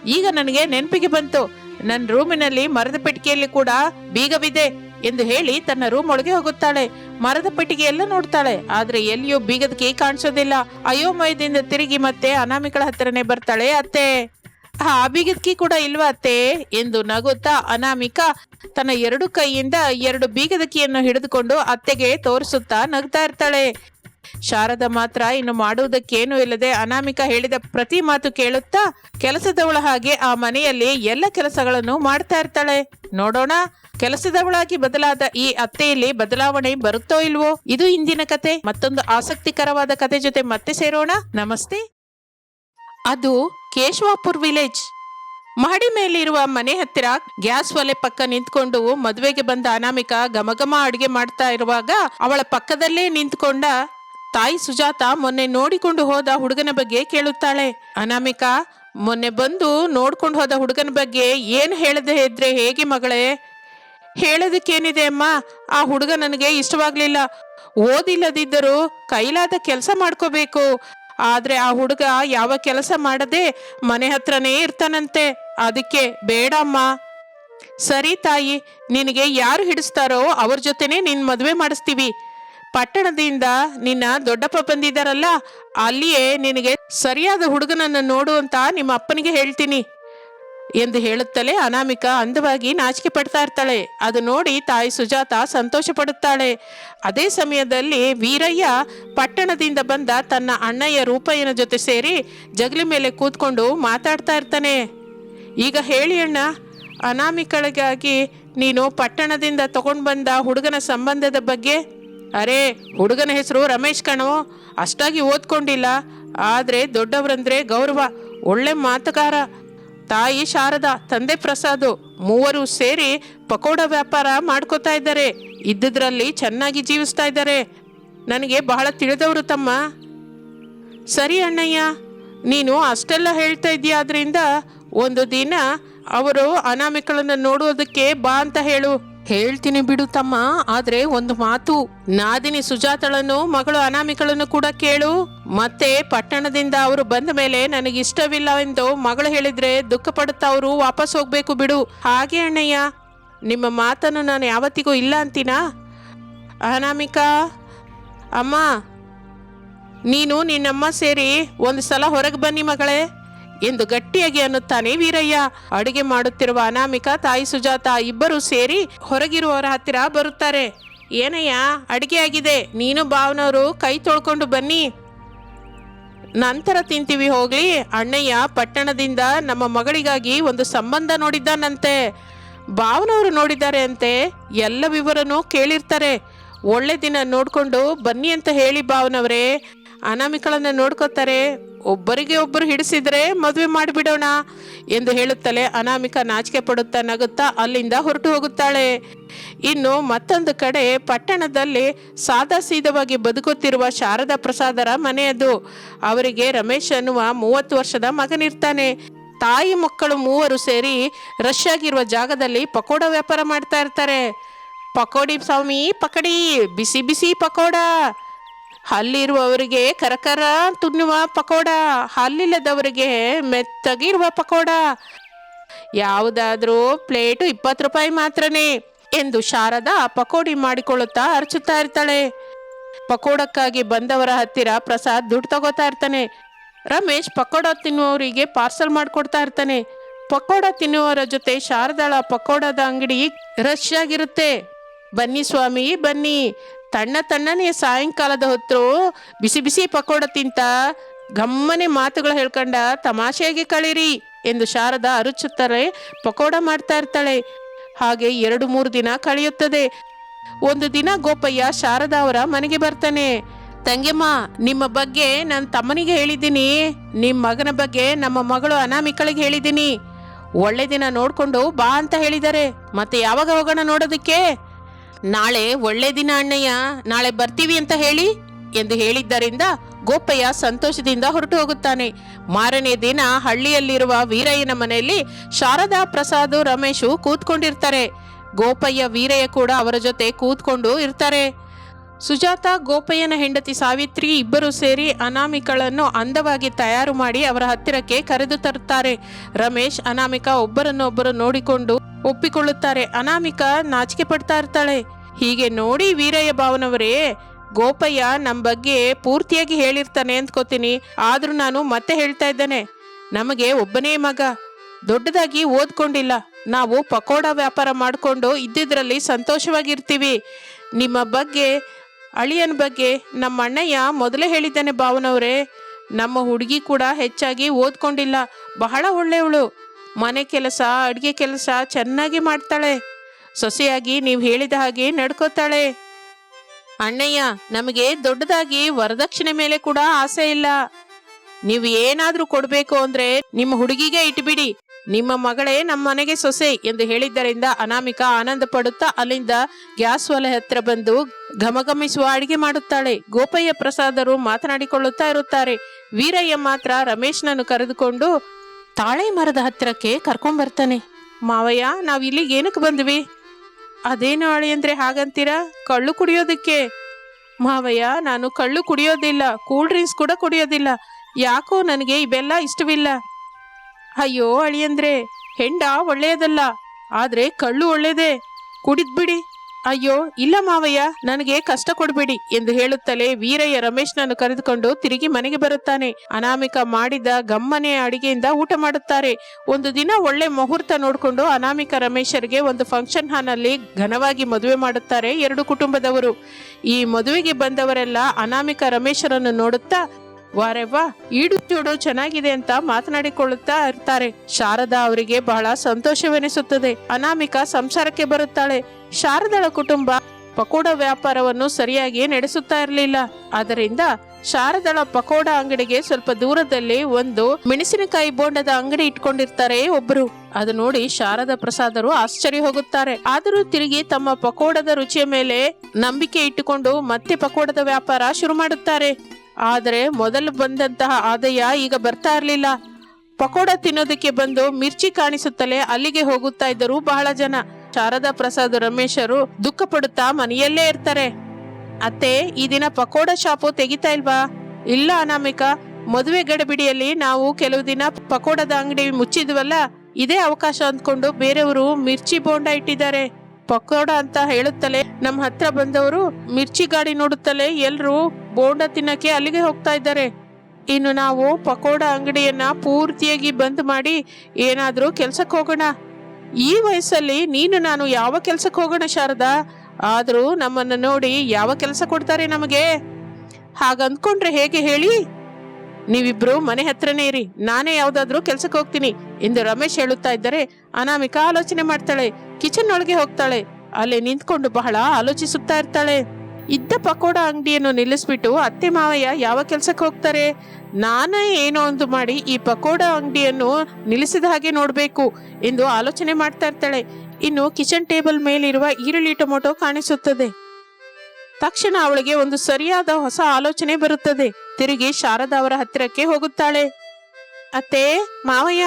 ಈಗ ನನಗೆ ನೆನಪಿಗೆ ಬಂತು. ನನ್ನ ರೂಮಿನಲ್ಲಿ ಮರದ ಪೆಟ್ಟಿಗೆಯಲ್ಲಿ ಕೂಡ ಬೀಗವಿದೆ. ಎಂದು ಹೇಳಿ ತನ್ನ ರೂಮ್ ಒಳಗೆ ಹೋಗುತ್ತಾಳೆ. ಮರದ ಪೆಟ್ಟಿಗೆ ಎಲ್ಲ ನೋಡ್ತಾಳೆ. ಆದ್ರೆ ಎಲ್ಲಿಯೂ ಬೀಗದ ಕೇ ಕಾಣಿಸೋದಿಲ್ಲ. ಅಯೋಮಯದಿಂದ ತಿರುಗಿ ಮತ್ತೆ ಅನಾಮಿಕಳ ಹತ್ರನೇ ಬರ್ತಾಳೆ, ಅತ್ತೆ, ಆ ಬೀಗದ್ಕಿ ಕೂಡ ಇಲ್ವಾ ಅತ್ತೆ? ಎಂದು ನಗುತ್ತಾ ಅನಾಮಿಕ ತನ್ನ ಎರಡು ಕೈಯಿಂದ ಎರಡು ಬೀಗದ ಕೀಯನ್ನು ಹಿಡಿದುಕೊಂಡು ಅತ್ತೆಗೆ ತೋರಿಸುತ್ತಾ ನಗ್ತಾ ಇರ್ತಾಳೆ. ಶಾರದ ಮಾತ್ರ ಇನ್ನು ಮಾಡುವುದಕ್ಕೇನು ಇಲ್ಲದೆ ಅನಾಮಿಕ ಹೇಳಿದ ಪ್ರತಿ ಮಾತು ಕೇಳುತ್ತಾ ಕೆಲಸದವಳ ಹಾಗೆ ಆ ಮನೆಯಲ್ಲಿ ಎಲ್ಲ ಕೆಲಸಗಳನ್ನು ಮಾಡ್ತಾ ಇರ್ತಾಳೆ. ನೋಡೋಣ ಕೆಲಸದವಳಾಗಿ ಬದಲಾದ ಈ ಅತ್ತೆಯಲ್ಲಿ ಬದಲಾವಣೆ ಬರುತ್ತೋ ಇಲ್ವೋ? ಇದು ಇಂದಿನ ಕತೆ. ಮತ್ತೊಂದು ಆಸಕ್ತಿಕರವಾದ ಕತೆ ಜೊತೆ ಮತ್ತೆ ಸೇರೋಣ. ನಮಸ್ತೆ. ಅದು ಕೇಶವಾಪುರ್ ವಿಲೇಜ್. ಮಹಡಿ ಮೇಲಿರುವ ಮನೆ ಹತ್ತಿರ ಗ್ಯಾಸ್ ಒಲೆ ಪಕ್ಕ ನಿಂತ್ಕೊಂಡು ಮದುವೆಗೆ ಬಂದ ಅನಾಮಿಕ ಘಮಘಮ ಅಡುಗೆ ಮಾಡ್ತಾ ಇರುವಾಗ ಅವಳ ಪಕ್ಕದಲ್ಲೇ ನಿಂತ್ಕೊಂಡ ತಾಯಿ ಸುಜಾತ ಮೊನ್ನೆ ನೋಡಿಕೊಂಡು ಹೋದ ಹುಡುಗನ ಬಗ್ಗೆ ಕೇಳುತ್ತಾಳೆ. ಅನಾಮಿಕ, ಮೊನ್ನೆ ಬಂದು ನೋಡ್ಕೊಂಡು ಹೋದ ಹುಡುಗನ ಬಗ್ಗೆ ಏನು ಹೇಳದೆ ಇದ್ರೆ ಹೇಗೆ ಮಗಳೇ? ಹೇಳೋದಕ್ಕೇನಿದೆ ಅಮ್ಮ? ಆ ಹುಡುಗ ನನಗೆ ಇಷ್ಟವಾಗ್ಲಿಲ್ಲ. ಓದಿಲ್ಲದಿದ್ದರೂ ಕೈಲಾದ ಕೆಲಸ ಮಾಡ್ಕೋಬೇಕು. ಆದ್ರೆ ಆ ಹುಡುಗ ಯಾವ ಕೆಲಸ ಮಾಡದೆ ಮನೆ ಹತ್ರನೇ ಇರ್ತಾನಂತೆ. ಅದಕ್ಕೆ ಬೇಡ ಅಮ್ಮ. ಸರಿ ತಾಯಿ, ನಿನಗೆ ಯಾರು ಹಿಡಿಸ್ತಾರೋ ಅವ್ರ ಜೊತೆನೆ ನಿನ್ ಮದುವೆ ಮಾಡಿಸ್ತೀವಿ. ಪಟ್ಟಣದಿಂದ ನಿನ್ನ ದೊಡ್ಡಪ್ಪ ಬಂದಿದ್ದಾರಲ್ಲ, ಅಲ್ಲಿಯೇ ನಿನಗೆ ಸರಿಯಾದ ಹುಡುಗನನ್ನು ನೋಡು ಅಂತ ನಿಮ್ಮ ಅಪ್ಪನಿಗೆ ಹೇಳ್ತೀನಿ. ಎಂದು ಹೇಳುತ್ತಲೇ ಅನಾಮಿಕ ಅಂದವಾಗಿ ನಾಚಿಕೆ ಪಡ್ತಾ ಇರ್ತಾಳೆ. ಅದು ನೋಡಿ ತಾಯಿ ಸುಜಾತ ಸಂತೋಷ ಪಡುತ್ತಾಳೆ ಅದೇ ಸಮಯದಲ್ಲಿ ವೀರಯ್ಯ ಪಟ್ಟಣದಿಂದ ಬಂದ ತನ್ನ ಅಣ್ಣಯ್ಯ ರೂಪಯ್ಯನ ಜೊತೆ ಸೇರಿ ಜಗಲಿ ಮೇಲೆ ಕೂತ್ಕೊಂಡು ಮಾತಾಡ್ತಾ ಇರ್ತಾನೆ. ಈಗ ಹೇಳಿ ಅಣ್ಣ, ಅನಾಮಿಕಳಿಗಾಗಿ ನೀನು ಪಟ್ಟಣದಿಂದ ತಗೊಂಡು ಬಂದ ಹುಡುಗನ ಸಂಬಂಧದ ಬಗ್ಗೆ? ಅರೆ, ಹುಡುಗನ ಹೆಸರು ರಮೇಶ್ ಕಣೋ. ಅಷ್ಟಾಗಿ ಓದ್ಕೊಂಡಿಲ್ಲ. ಆದರೆ ದೊಡ್ಡವರಂದ್ರೆ ಗೌರವ. ಒಳ್ಳೆ ಮಾತುಗಾರ. ತಾಯಿ ಶಾರದಾ, ತಂದೆ ಪ್ರಸಾದ್ ಮೂವರು ಸೇರಿ ಪಕೋಡ ವ್ಯಾಪಾರ ಮಾಡ್ಕೋತಾ ಇದ್ದಾರೆ. ಇದ್ದುದ್ರಲ್ಲಿ ಚೆನ್ನಾಗಿ ಜೀವಿಸ್ತಾ ಇದ್ದಾರೆ. ನನಗೆ ಬಹಳ ತಿಳಿದವರು ತಮ್ಮ. ಸರಿ ಅಣ್ಣಯ್ಯ, ನೀನು ಅಷ್ಟೆಲ್ಲ ಹೇಳ್ತಾ ಇದೆಯಾದ್ರಿಂದ ಒಂದು ದಿನ ಅವರು ಅನಾಮಿಕಳನ್ನು ನೋಡೋದಕ್ಕೆ ಬಾ ಅಂತ ಹೇಳು. ಹೇಳ್ತೀನಿ ಬಿಡು ತಮ್ಮ, ಆದ್ರೆ ಒಂದು ಮಾತು. ನಾದಿನಿ ಸುಜಾತಳನ್ನು, ಮಗಳು ಅನಾಮಿಕಳನ್ನು ಕೂಡ ಕೇಳು. ಮತ್ತೆ ಪಟ್ಟಣದಿಂದ ಅವರು ಬಂದ ಮೇಲೆ ನನಗೆ ಇಷ್ಟವಿಲ್ಲ ಎಂದು ಮಗಳು ಹೇಳಿದ್ರೆ ದುಃಖ ಪಡುತ್ತಾ ಅವರು ವಾಪಸ್ ಹೋಗ್ಬೇಕು ಬಿಡು. ಹಾಗೆ ಅಣ್ಣಯ್ಯ, ನಿಮ್ಮ ಮಾತನ್ನು ನಾನು ಯಾವತ್ತಿಗೂ ಇಲ್ಲ ಅಂತೀನಾ? ಅನಾಮಿಕಾ, ಅಮ್ಮ, ನೀನು ನಿನ್ನಮ್ಮ ಸೇರಿ ಒಂದು ಸಲ ಹೊರಗೆ ಬನ್ನಿ ಮಗಳೇ. ಎಂದು ಗಟ್ಟಿಯಾಗಿ ಅನ್ನುತ್ತಾನೆ ವೀರಯ್ಯ. ಅಡುಗೆ ಮಾಡುತ್ತಿರುವ ಅನಾಮಿಕ, ತಾಯಿ ಸುಜಾತ ಇಬ್ಬರು ಸೇರಿ ಹೊರಗಿರುವವರ ಹತ್ತಿರ ಬರುತ್ತಾರೆ. ಏನಯ್ಯ, ಅಡುಗೆ ಆಗಿದೆ. ನೀನು ಭಾವನವರು ಕೈ ತೊಳ್ಕೊಂಡು ಬನ್ನಿ. ನಂತರ ತಿಂತೀವಿ ಹೋಗ್ಲಿ. ಅಣ್ಣಯ್ಯ ಪಟ್ಟಣದಿಂದ ನಮ್ಮ ಮಗಳಿಗಾಗಿ ಒಂದು ಸಂಬಂಧ ನೋಡಿದ್ದಾನಂತೆ. ಭಾವನವರು ನೋಡಿದ್ದಾರೆ ಅಂತೆ. ಎಲ್ಲ ವಿವರನೂ ಕೇಳಿರ್ತಾರೆ. ಒಳ್ಳೆ ದಿನ ನೋಡಿಕೊಂಡು ಬನ್ನಿ ಅಂತ ಹೇಳಿ ಭಾವನವರೇ. ಅನಾಮಿಕಳನ್ನ ನೋಡ್ಕೋತಾರೆ. ಒಬ್ಬರಿಗೆ ಒಬ್ಬರು ಹಿಡಿಸಿದ್ರೆ ಮದುವೆ ಮಾಡಿಬಿಡೋಣ ಎಂದು ಹೇಳುತ್ತಲೇ ಅನಾಮಿಕ ನಾಚಿಕೆ ಪಡುತ್ತಾ ನಗುತ್ತಾ ಅಲ್ಲಿಂದ ಹೊರಟು ಹೋಗುತ್ತಾಳೆ. ಇನ್ನು ಮತ್ತೊಂದು ಕಡೆ ಪಟ್ಟಣದಲ್ಲಿ ಸಾದಾ ಸೀದವಾಗಿ ಬದುಕುತ್ತಿರುವ ಶಾರದಾ ಪ್ರಸಾದರ ಮನೆಯದು ಅವರಿಗೆ ರಮೇಶ್ ಅನ್ನುವ ಮೂವತ್ತು ವರ್ಷದ ಮಗನಿರ್ತಾನೆ ತಾಯಿ ಮಕ್ಕಳು ಮೂವರು ಸೇರಿ ರಶ್ ಜಾಗದಲ್ಲಿ ಪಕೋಡ ವ್ಯಾಪಾರ ಮಾಡ್ತಾ ಇರ್ತಾರೆ. ಪಕೋಡಿ ಸ್ವಾಮಿ, ಪಕಡಿ, ಬಿಸಿ ಬಿಸಿ ಪಕೋಡ. ಹಲ್ಲಿರುವವರಿಗೆ ಕರಕರ ತುನ್ನುವ ಪಕೋಡ, ಹಲ್ಲಿಲ್ಲದವರಿಗೆ ಮೆತ್ತಗಿರುವ ಪಕೋಡ. ಯಾವುದಾದ್ರೂ ಪ್ಲೇಟು ಇಪ್ಪತ್ತು ರೂಪಾಯಿ ಮಾತ್ರನೇ ಎಂದು ಶಾರದಾ ಪಕೋಡಿ ಮಾಡಿಕೊಳ್ಳುತ್ತಾ ಅರಚುತ್ತಾ ಇರ್ತಾಳೆ. ಪಕೋಡಕ್ಕಾಗಿ ಬಂದವರ ಹತ್ತಿರ ಪ್ರಸಾದ್ ದುಡ್ಡು ತಗೋತಾ ಇರ್ತಾನೆ. ರಮೇಶ್ ಪಕೋಡ ತಿನ್ನುವವರಿಗೆ ಪಾರ್ಸಲ್ ಮಾಡಿಕೊಡ್ತಾ ಇರ್ತಾನೆ. ಪಕೋಡ ತಿನ್ನುವವರ ಜೊತೆ ಶಾರದಾಳ ಪಕೋಡದ ಅಂಗಡಿ ರಶ್ ಆಗಿರುತ್ತೆ. ಬನ್ನಿ ಸ್ವಾಮಿ, ಬನ್ನಿ. ತಣ್ಣ ತಣ್ಣನೆಯ ಸಾಯಂಕಾಲದ ಹೊತ್ತು ಬಿಸಿ ಬಿಸಿ ಪಕೋಡ ತಿಂತ ಗಮ್ಮನೆ ಮಾತುಗಳು ಹೇಳ್ಕೊಂಡ ತಮಾಷೆಯಾಗಿ ಕಳೀರಿ ಎಂದು ಶಾರದಾ ಅರುಚುತ್ತಾರೆ, ಪಕೋಡ ಮಾಡ್ತಾ ಇರ್ತಾಳೆ. ಹಾಗೆ ಎರಡು ಮೂರು ದಿನ ಕಳೆಯುತ್ತದೆ. ಒಂದು ದಿನ ಗೋಪಯ್ಯ ಶಾರದಾ ಅವರ ಮನೆಗೆ ಬರ್ತಾನೆ. ತಂಗಿಮ್ಮ, ನಿಮ್ಮ ಬಗ್ಗೆ ನನ್ನ ತಮ್ಮನಿಗೆ ಹೇಳಿದ್ದೀನಿ. ನಿಮ್ಮ ಮಗನ ಬಗ್ಗೆ ನಮ್ಮ ಮಗಳು ಅನಾಮಿಕಳಿಗೆ ಹೇಳಿದ್ದೀನಿ. ಒಳ್ಳೆ ದಿನ ನೋಡ್ಕೊಂಡು ಬಾ ಅಂತ ಹೇಳಿದ್ದಾರೆ ಮತ್ತೆ ಯಾವಾಗ ಹೋಗೋಣ ನೋಡೋದಕ್ಕೆ? ನಾಳೆ ಒಳ್ಳೆ ದಿನ ಅಣ್ಣಯ್ಯ, ನಾಳೆ ಬರ್ತೀವಿ ಅಂತ ಹೇಳಿ? ಎಂದು ಹೇಳಿದ್ದರಿಂದ ಗೋಪಯ್ಯ ಸಂತೋಷದಿಂದ ಹೊರಟು ಹೋಗುತ್ತಾನೆ. ಮಾರನೇ ದಿನ ಹಳ್ಳಿಯಲ್ಲಿರುವ ವೀರಯ್ಯನ ಮನೆಯಲ್ಲಿ ಶಾರದಾ ಪ್ರಸಾದ್, ರಮೇಶು ಕೂತ್ಕೊಂಡಿರ್ತಾರೆ. ಗೋಪಯ್ಯ, ವೀರಯ್ಯ ಕೂಡ ಅವರ ಜೊತೆ ಕೂತ್ಕೊಂಡು ಇರ್ತಾರೆ. ಸುಜಾತ, ಗೋಪಯ್ಯನ ಹೆಂಡತಿ ಸಾವಿತ್ರಿ ಇಬ್ಬರು ಸೇರಿ ಅನಾಮಿಕಳನ್ನು ಅಂದವಾಗಿ ತಯಾರು ಮಾಡಿ ಅವರ ಹತ್ತಿರಕ್ಕೆ ಕರೆದು ತರುತ್ತಾರೆ. ರಮೇಶ್, ಅನಾಮಿಕ ಒಬ್ಬರನ್ನೊಬ್ಬರು ನೋಡಿಕೊಂಡು ಒಪ್ಪಿಕೊಳ್ಳುತ್ತಾರೆ. ಅನಾಮಿಕ ನಾಚಿಕೆ ಪಡ್ತಾ ಇರ್ತಾಳೆ. ಹೀಗೆ ನೋಡಿ ವೀರಯ್ಯ ಭಾವನವರೇ, ಗೋಪಯ್ಯ ನಮ್ಮ ಬಗ್ಗೆ ಪೂರ್ತಿಯಾಗಿ ಹೇಳಿರ್ತಾನೆ ಅಂದ್ಕೋತೀನಿ. ಆದರೂ ನಾನು ಮತ್ತೆ ಹೇಳ್ತಾ ಇದ್ದೇನೆ. ನಮಗೆ ಒಬ್ಬನೇ ಮಗ. ದೊಡ್ಡದಾಗಿ ಓದ್ಕೊಂಡಿಲ್ಲ. ನಾವು ಪಕೋಡ ವ್ಯಾಪಾರ ಮಾಡಿಕೊಂಡು ಇದ್ದಿದ್ರಲ್ಲಿ ಸಂತೋಷವಾಗಿರ್ತೀವಿ. ನಿಮ್ಮ ಬಗ್ಗೆ ಅಳಿಯನ ಬಗ್ಗೆ ನಮ್ಮ ಅಣ್ಣಯ್ಯ ಮೊದಲೇ ಹೇಳಿದ್ದಾನೆ ಭಾವನವ್ರೆ, ನಮ್ಮ ಹುಡುಗಿ ಕೂಡ ಹೆಚ್ಚಾಗಿ ಓದ್ಕೊಂಡಿಲ್ಲ, ಬಹಳ ಒಳ್ಳೆಯವಳು. ಮನೆ ಕೆಲಸ, ಅಡುಗೆ ಕೆಲಸ ಚೆನ್ನಾಗಿ ಮಾಡ್ತಾಳೆ. ಸೊಸೆಯಾಗಿ ನೀವು ಹೇಳಿದ ಹಾಗೆ ನಡ್ಕೋತಾಳೆ. ಅಣ್ಣಯ್ಯ, ನಮಗೆ ದೊಡ್ಡದಾಗಿ ವರದಕ್ಷಿಣೆ ಮೇಲೆ ಕೂಡ ಆಸೆ ಇಲ್ಲ. ನೀವು ಏನಾದರೂ ಕೊಡ್ಬೇಕು ಅಂದ್ರೆ ನಿಮ್ಮ ಹುಡುಗಿಗೆ ಇಟ್ಬಿಡಿ. ನಿಮ್ಮ ಮಗಳೇ ನಮ್ಮ ಮನೆಗೆ ಸೊಸೆ ಎಂದು ಹೇಳಿದ್ದರಿಂದ ಅನಾಮಿಕಾ ಆನಂದ ಪಡುತ್ತಾ ಅಲ್ಲಿಂದ ಗ್ಯಾಸ್ ಒಲೆ ಹತ್ರ ಬಂದು ಘಮಘಮಿಸುವ ಅಡಿಗೆ ಮಾಡುತ್ತಾಳೆ. ಗೋಪಯ್ಯ ಪ್ರಸಾದರು ಮಾತನಾಡಿಕೊಳ್ಳುತ್ತಾ ಇರುತ್ತಾರೆ. ವೀರಯ್ಯ ಮಾತ್ರ ರಮೇಶ್ನನ್ನು ಕರೆದುಕೊಂಡು, ತಾಳೆ ಮರದ ಹತ್ತಿರಕ್ಕೆ ಕರ್ಕೊಂಡ್ ಬರ್ತಾನೆ. ಮಾವಯ್ಯ, ನಾವು ಇಲ್ಲಿಗೆ ಏನಕ್ಕೆ ಬಂದ್ವಿ? ಅದೇನು ಅಳಿ ಅಂದ್ರೆ ಹಾಗಂತೀರಾ? ಕಳ್ಳು ಕುಡಿಯೋದಕ್ಕೆ. ಮಾವಯ್ಯ, ನಾನು ಕಳ್ಳು ಕುಡಿಯೋದಿಲ್ಲ, ಕೂಲ್ ಡ್ರಿಂಕ್ಸ್ ಕೂಡ ಕುಡಿಯೋದಿಲ್ಲ. ಯಾಕೋ ನನಗೆ ಇವೆಲ್ಲ ಇಷ್ಟವಿಲ್ಲ. ಅಯ್ಯೋ ಅಳಿಯಂದ್ರೆ, ಹೆಂಡ ಒಳ್ಳೆಯದಲ್ಲ, ಆದ್ರೆ ಕಳ್ಳು ಒಳ್ಳೇದೇ ಕುಡಿದ್ಬಿಡಿ ಅಯ್ಯೋ, ಇಲ್ಲ ಮಾವಯ್ಯ, ನನಗೆ ಕಷ್ಟ ಕೊಡಬೇಡಿ ಎಂದು ಹೇಳುತ್ತಲೇ ವೀರಯ್ಯ ರಮೇಶ್ನನ್ನು ಕರೆದುಕೊಂಡು ತಿರುಗಿ ಮನೆಗೆ ಬರುತ್ತಾನೆ. ಅನಾಮಿಕ ಮಾಡಿದ ಗಮ್ಮನೆ ಅಡಿಗೆಯಿಂದ ಊಟ ಮಾಡುತ್ತಾರೆ. ಒಂದು ದಿನ ಒಳ್ಳೆ ಮುಹೂರ್ತ ನೋಡಿಕೊಂಡು ಅನಾಮಿಕ ರಮೇಶರಿಗೆ ಒಂದು ಫಂಕ್ಷನ್ ಹಾಲ್ನಲ್ಲಿ ಘನವಾಗಿ ಮದುವೆ ಮಾಡುತ್ತಾರೆ ಎರಡು ಕುಟುಂಬದವರು. ಈ ಮದುವೆಗೆ ಬಂದವರೆಲ್ಲ ಅನಾಮಿಕ ರಮೇಶರನ್ನು ನೋಡುತ್ತಾ ವಾರೆವ್ವ, ಈಡು ಚೂಡು ಚೆನ್ನಾಗಿದೆ ಅಂತ ಮಾತನಾಡಿಕೊಳ್ಳುತ್ತಾ ಇರ್ತಾರೆ. ಶಾರದಾ ಅವರಿಗೆ ಬಹಳ ಸಂತೋಷವೆನಿಸುತ್ತದೆ. ಅನಾಮಿಕ ಸಂಸಾರಕ್ಕೆ ಬರುತ್ತಾಳೆ. ಶಾರದಳ ಕುಟುಂಬ ಪಕೋಡ ವ್ಯಾಪಾರವನ್ನು ಸರಿಯಾಗಿ ನಡೆಸುತ್ತಾ ಇರಲಿಲ್ಲ. ಆದ್ದರಿಂದ ಶಾರದಳ ಪಕೋಡ ಅಂಗಡಿಗೆ ಸ್ವಲ್ಪ ದೂರದಲ್ಲಿ ಒಂದು ಮೆಣಸಿನಕಾಯಿ ಬೋಂಡದ ಅಂಗಡಿ ಇಟ್ಕೊಂಡಿರ್ತಾರೆ ಒಬ್ರು. ಅದು ನೋಡಿ ಶಾರದ ಪ್ರಸಾದರು ಆಶ್ಚರ್ಯ ಹೋಗುತ್ತಾರೆ. ಆದರೂ ತಿರುಗಿ ತಮ್ಮ ಪಕೋಡದ ರುಚಿಯ ಮೇಲೆ ನಂಬಿಕೆ ಇಟ್ಟುಕೊಂಡು ಮತ್ತೆ ಪಕೋಡದ ವ್ಯಾಪಾರ ಶುರು ಮಾಡುತ್ತಾರೆ. ಆದರೆ ಮೊದಲು ಬಂದಂತಹ ಆದಾಯ ಈಗ ಬರ್ತಾ ಇರಲಿಲ್ಲ. ಪಕೋಡ ತಿನ್ನೋದಕ್ಕೆ ಬಂದು ಮಿರ್ಚಿ ಕಾಣಿಸುತ್ತಲೇ ಅಲ್ಲಿಗೆ ಹೋಗುತ್ತಾ ಇದ್ದರು ಬಹಳ ಜನ. ಶಾರದಾ ಪ್ರಸಾದ್ ರಮೇಶರು ದುಃಖ ಪಡುತ್ತಾ ಮನೆಯಲ್ಲೇ ಇರ್ತಾರೆ. ಅತ್ತೆ, ಈ ದಿನ ಪಕೋಡ ಶಾಪು ತೆಗಿತಾ ಇಲ್ವಾ? ಇಲ್ಲ ಅನಾಮಿಕ. ಮದುವೆ ಗಡಬಿಡಿಯಲ್ಲಿ ನಾವು ಕೆಲವು ದಿನ ಪಕೋಡದ ಅಂಗಡಿ ಮುಚ್ಚಿದ್ವಲ್ಲ, ಇದೇ ಅವಕಾಶ ಅಂದ್ಕೊಂಡು ಬೇರೆಯವರು ಮಿರ್ಚಿ ಬೋಂಡ ಇಟ್ಟಿದ್ದಾರೆ. ಪಕೋಡ ಅಂತ ಹೇಳುತ್ತಲೇ ನಮ್ಮ ಹತ್ರ ಬಂದವರು ಮಿರ್ಚಿ ಗಾಡಿ ನೋಡುತ್ತಲೇ ಎಲ್ರು ಬೋಂಡ ತಿನ್ನಕ್ಕೆ ಅಲ್ಲಿಗೆ ಹೋಗ್ತಾ ಇದ್ದಾರೆ. ಇನ್ನು ನಾವು ಪಕೋಡ ಅಂಗಡಿಯನ್ನ ಪೂರ್ತಿಯಾಗಿ ಬಂದ್ ಮಾಡಿ ಏನಾದರೂ ಕೆಲ್ಸಕ್ಕೆ ಹೋಗೋಣ. ಈ ವಯಸ್ಸಲ್ಲಿ ನೀನು ನಾನು ಯಾವ ಕೆಲ್ಸಕ್ಕೆ ಹೋಗೋಣ ಶಾರದಾ? ಆದರೂ ನಮ್ಮನ್ನ ನೋಡಿ ಯಾವ ಕೆಲಸ ಕೊಡ್ತಾರೆ ನಮಗೆ? ಹಾಗಂದ್ಕೊಂಡ್ರೆ ಹೇಗೆ ಹೇಳಿ? ನೀವಿಬ್ರು ಮನೆ ಹತ್ರನೇ ಇರಿ. ನಾನೇ ಯಾವ್ದಾದ್ರೂ ಕೆಲ್ಸಕ್ಕೆ ಹೋಗ್ತೀನಿ. ಎಂದು ರಮೇಶ್ ಹೇಳುತ್ತಾ ಇದ್ದರೆ ಅನಾಮಿಕಾ ಆಲೋಚನೆ ಮಾಡ್ತಾಳೆ. ಕಿಚನ್ ಒಳಗೆ ಹೋಗ್ತಾಳೆ. ಅಲ್ಲಿ ನಿಂತ್ಕೊಂಡು ಬಹಳ ಆಲೋಚಿಸುತ್ತಾ ಇರ್ತಾಳೆ. ಇದ್ದ ಪಕೋಡ ಅಂಗಡಿಯನ್ನು ನಿಲ್ಲಿಸ್ಬಿಟ್ಟು ಅತ್ತೆ ಮಾವಯ್ಯ ಯಾವ ಕೆಲ್ಸಕ್ಕೆ ಹೋಗ್ತಾರೆ? ನಾನೇ ಏನೋ ಒಂದು ಮಾಡಿ ಈ ಪಕೋಡ ಅಂಗಡಿಯನ್ನು ನಿಲ್ಲಿಸಿದ ಹಾಗೆ ನೋಡಬೇಕು ಎಂದು ಆಲೋಚನೆ ಮಾಡ್ತಾ ಇರ್ತಾಳೆ. ಇನ್ನು ಕಿಚನ್ ಟೇಬಲ್ ಮೇಲಿರುವ ಈರುಳ್ಳಿ ಟೊಮೊಟೊ ಕಾಣಿಸುತ್ತದೆ. ತಕ್ಷಣ ಅವಳಿಗೆ ಒಂದು ಸರಿಯಾದ ಹೊಸ ಆಲೋಚನೆ ಬರುತ್ತದೆ. ತಿರುಗಿ ಶಾರದಾ ಅವರ ಹತ್ತಿರಕ್ಕೆ ಹೋಗುತ್ತಾಳೆ. ಅತ್ತೆ, ಮಾವಯ್ಯ,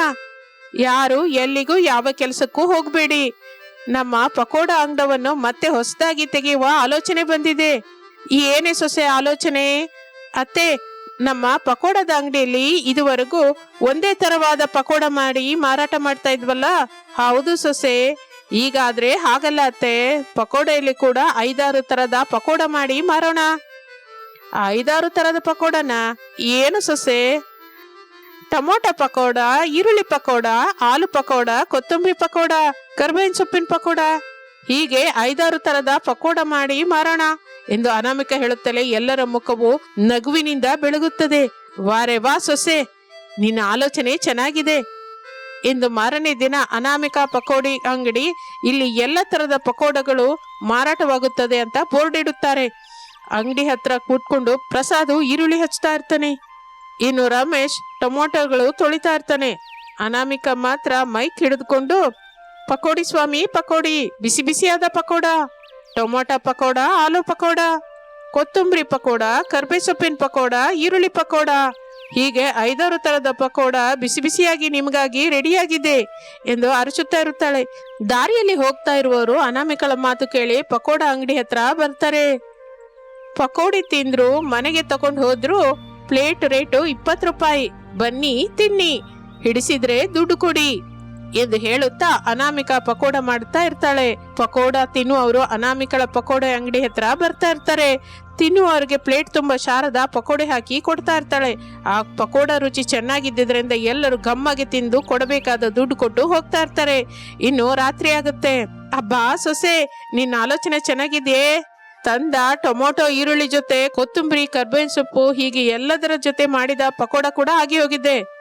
ಯಾರು ಎಲ್ಲಿಗೂ ಯಾವ ಕೆಲಸಕ್ಕೂ ಹೋಗಬೇಡಿ. ನಮ್ಮ ಪಕೋಡ ಅಂಗಡವನ್ನು ಮತ್ತೆ ಹೊಸದಾಗಿ ತೆಗೆಯುವ ಆಲೋಚನೆ ಬಂದಿದೆ. ಏನೇ ಸೊಸೆ ಆಲೋಚನೆ. ಅತ್ತೆ, ನಮ್ಮ ಪಕೋಡದ ಅಂಗಡಿಯಲ್ಲಿ ಇದುವರೆಗೂ ಒಂದೇ ತರವಾದ ಪಕೋಡ ಮಾಡಿ ಮಾರಾಟ ಮಾಡ್ತಾ ಇದ್ವಲ್ಲ? ಹೌದು ಸೊಸೆ. ಈಗಾದ್ರೆ ಹಾಗಲ್ಲ ಅತ್ತೆ. ಪಕೋಡೆಯಲ್ಲಿ ಕೂಡ ಐದಾರು ತರದ ಪಕೋಡ ಮಾಡಿ ಮಾರೋಣ. ಐದಾರು ತರದ ಪಕೋಡನ ಏನು ಸೊಸೆ? ಟೊಮೊಟ ಪಕೋಡ, ಈರುಳ್ಳಿ ಪಕೋಡ ಆಲೂ ಪಕೋಡ, ಕೊತ್ತಂಬರಿ ಪಕೋಡ, ಕರ್ಬೇವಿನ ಸೊಪ್ಪಿನ ಪಕೋಡ. ಹೀಗೆ ಐದಾರು ತರದ ಪಕೋಡ ಮಾಡಿ ಮಾರೋಣ. ಎಂದು ಅನಾಮಿಕ ಹೇಳುತ್ತಲೇ ಎಲ್ಲರ ಮುಖವು ನಗುವಿನಿಂದ ಬೆಳಗುತ್ತದೆ. ವಾರೆ ವಾ ಸೊಸೆ, ನಿನ್ನ ಆಲೋಚನೆ ಚೆನ್ನಾಗಿದೆ. ಎಂದು ಮಾರನೇ ದಿನ ಅನಾಮಿಕಾ ಪಕೋಡಿ ಅಂಗಡಿ. ಇಲ್ಲಿ ಎಲ್ಲ ತರದ ಪಕೋಡಗಳು ಮಾರಾಟವಾಗುತ್ತದೆ ಅಂತ ಬೋರ್ಡ್ ಇಡುತ್ತಾರೆ. ಅಂಗಡಿ ಹತ್ರ ಕೂತ್ಕೊಂಡು ಪ್ರಸಾದು ಈರುಳ್ಳಿ ಹಚ್ತಾ ಇರ್ತಾನೆ. ಇನ್ನು ರಮೇಶ್ ಟೊಮೊಟೊಗಳು ತೊಳಿತಾ ಇರ್ತಾನೆ. ಅನಾಮಿಕಾ ಮಾತ್ರ ಮೈಕ್ ಹಿಡಿದುಕೊಂಡು, ಪಕೋಡಿ ಸ್ವಾಮಿ, ಪಕೋಡಿ, ಬಿಸಿ ಬಿಸಿಯಾದ ಪಕೋಡ, ಟೊಮೊಟೊ ಪಕೋಡ, ಆಲೂ ಪಕೋಡ, ಕೊತ್ತಂಬರಿ ಪಕೋಡ ಕರ್ಬೇ ಸೊಪ್ಪಿನ ಪಕೋಡ, ಈರುಳ್ಳಿ ಪಕೋಡ ಹೀಗೆ ಐದಾರು ತರದ ಪಕೋಡ ಬಿಸಿ ಬಿಸಿಯಾಗಿ ನಿಮಗಾಗಿ ರೆಡಿಯಾಗಿದೆ ಎಂದು ಅರಚುತ್ತಾ ಇರುತ್ತಾಳೆ. ದಾರಿಯಲ್ಲಿ ಹೋಗ್ತಾ ಇರುವವರು ಅನಾಮಿಕಳ ಮಾತು ಕೇಳಿ ಪಕೋಡ ಅಂಗಡಿ ಹತ್ರ ಬರ್ತಾರೆ. ಪಕೋಡಿ ತಿಂದ್ರು ಮನೆಗೆ ತಗೊಂಡು ಹೋದ್ರು ಪ್ಲೇಟ್ ರೇಟು ಇಪ್ಪತ್ತು ರೂಪಾಯಿ. ಬನ್ನಿ, ತಿನ್ನಿ. ಹಿಡಿಸಿದ್ರೆ ದುಡ್ಡು ಕೊಡಿ. ಎಂದು ಹೇಳುತ್ತಾ ಅನಾಮಿಕ ಪಕೋಡ ಮಾಡ್ತಾ ಇರ್ತಾಳೆ. ಪಕೋಡ ತಿನ್ನುವವರು ಅನಾಮಿಕಳ ಪಕೋಡ ಅಂಗಡಿ ಹತ್ರ ಬರ್ತಾ ಇರ್ತಾರೆ. ತಿನ್ನುವವರಿಗೆ ಪ್ಲೇಟ್ ತುಂಬಾ ಶಾರದ ಪಕೋಡೆ ಹಾಕಿ ಕೊಡ್ತಾ ಇರ್ತಾಳೆ. ಆ ಪಕೋಡ ರುಚಿ ಚೆನ್ನಾಗಿದ್ದರಿಂದ ಎಲ್ಲರೂ ಗಮ್ಮಾಗಿ ತಿಂದು ಕೊಡಬೇಕಾದ ದುಡ್ಡು ಕೊಟ್ಟು ಹೋಗ್ತಾ ಇರ್ತಾರೆ. ಇನ್ನು ರಾತ್ರಿ ಆಗುತ್ತೆ. ಅಬ್ಬಾ ಸೊಸೆ, ನಿನ್ನ ಆಲೋಚನೆ ಚೆನ್ನಾಗಿದೆಯೇ? ತಂದ ಟೊಮೊಟೊ, ಈರುಳ್ಳಿ ಜೊತೆ, ಕೊತ್ತಂಬರಿ, ಕರ್ಬೇವಿನ ಸೊಪ್ಪು, ಹೀಗೆ ಎಲ್ಲದರ ಜೊತೆ ಮಾಡಿದ ಪಕೋಡ ಕೂಡ ಆಗಿ ಹೋಗಿದೆ.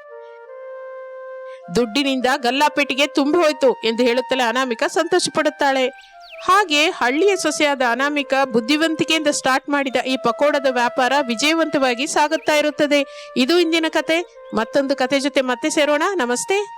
ದುಡ್ಡಿನಿಂದ ಗಲ್ಲಾಪೇಟಿಗೆ ತುಂಬಿ ಹೋಯ್ತು ಎಂದು ಹೇಳುತ್ತಲೇ ಅನಾಮಿಕ ಸಂತೋಷ ಪಡುತ್ತಾಳೆ ಹಾಗೆ ಹಳ್ಳಿಯ ಸೊಸೆಯಾದ ಅನಾಮಿಕ ಬುದ್ಧಿವಂತಿಕೆಯಿಂದ ಸ್ಟಾರ್ಟ್ ಮಾಡಿದ ಈ ಪಕೋಡದ ವ್ಯಾಪಾರ ವಿಜಯವಂತವಾಗಿ ಸಾಗುತ್ತಾ ಇರುತ್ತದೆ. ಇದು ಇಂದಿನ ಕತೆ. ಮತ್ತೊಂದು ಕತೆ ಜೊತೆ ಮತ್ತೆ ಸೇರೋಣ. ನಮಸ್ತೆ.